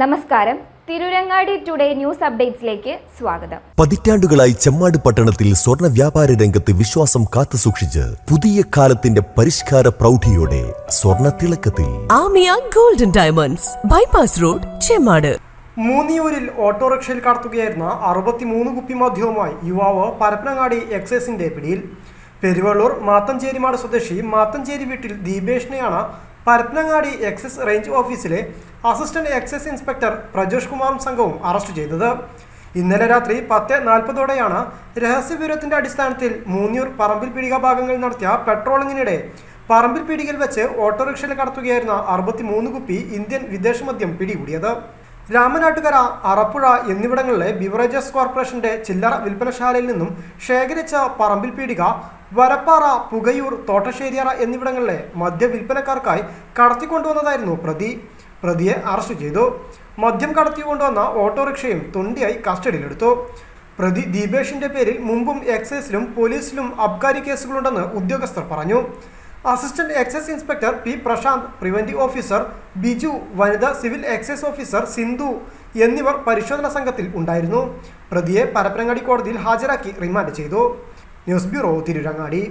നമസ്കാരം. Tirurangadi today news അപ്ഡേറ്റ്സിലേക്ക് സ്വാഗതം. പതിറ്റാണ്ടുകളായി ചെമ്മാട് പട്ടണത്തിൽ സ്വർണ വ്യാപാര രംഗത്ത് വിശ്വാസം കാത്തുസൂക്ഷിച്ച് പുതിയ കാലത്തിന്റെ പരിഷ്കാര പ്രൗഢിയോടെ സ്വർണ തിളക്കത്തിൽ. Aamiya golden diamonds bypass road Chemmad. മൂന്നിയൂരിൽ ഓട്ടോറിക്ഷയിൽ കടത്തുകയായിരുന്ന അറുപത്തിമൂന്ന് കുപ്പി മദ്യവുമായി യുവാവ് പരപ്പനങ്ങാടി എക്സൈസിന്റെ പിടിയിൽ. പെരുവള്ളൂർ മാത്തഞ്ചേരിമാട് സ്വദേശി മാത്തഞ്ചേരി വീട്ടിൽ ദീപേഷിനെയാണ് പരപ്പനങ്ങാടി എക്സൈസ് റേഞ്ച് ഓഫീസിലെ അസിസ്റ്റന്റ് എക്സൈസ് ഇൻസ്പെക്ടർ പ്രജോഷ് കുമാറും സംഘവും അറസ്റ്റ് ചെയ്തത്. ഇന്നലെ രാത്രി പത്ത് നാൽപ്പതോടെയാണ് രഹസ്യവിവരത്തിന്റെ അടിസ്ഥാനത്തിൽ മൂന്നിയൂർ പറമ്പിൽ പീടിക ഭാഗങ്ങളിൽ നടത്തിയ പെട്രോളിങ്ങിനിടെ പറമ്പിൽ പീടികയിൽ വെച്ച് ഓട്ടോറിക്ഷയിൽ കടത്തുകയായിരുന്ന അറുപത്തിമൂന്ന് കുപ്പി ഇന്ത്യൻ വിദേശ മദ്യം പിടികൂടിയത്. രാമനാട്ടുകര അറപ്പുഴ എന്നിവിടങ്ങളിലെ ബിവറേജസ് കോർപ്പറേഷന്റെ ചില്ലറ വിൽപ്പനശാലയിൽ നിന്നും ശേഖരിച്ച പറമ്പിൽ പീടിക വരപ്പാറ പുകയൂർ തോട്ടശ്ശേരിയറ എന്നിവിടങ്ങളിലെ മദ്യ വിൽപ്പനക്കാർക്കായി കടത്തിക്കൊണ്ടുവന്നതായിരുന്നു പ്രതി. പ്രതിയെ അറസ്റ്റ് ചെയ്തു. മദ്യം കടത്തിക്കൊണ്ടുവന്ന ഓട്ടോറിക്ഷയും തൊണ്ടിയായി കസ്റ്റഡിയിലെടുത്തു. പ്രതി ദീപേഷിന്റെ പേരിൽ മുമ്പും എക്സൈസിലും പോലീസിലും അബ്കാരി കേസുകളുണ്ടെന്ന് ഉദ്യോഗസ്ഥർ പറഞ്ഞു. Assistant excise inspector P Prashanth preventive officer Biju വനിതാ സിവിൽ എക്സൈസ് ഓഫീസർ സിന്ധു എന്നിവർ പരിശോധനാ സംഘത്തിൽ ഉണ്ടായിരുന്നു. പ്രതിയെ പരപ്പനങ്ങാടി കോടതിയിൽ ഹാജരാക്കി റിമാൻഡ് ചെയ്തു. News bureau Tirurangadi.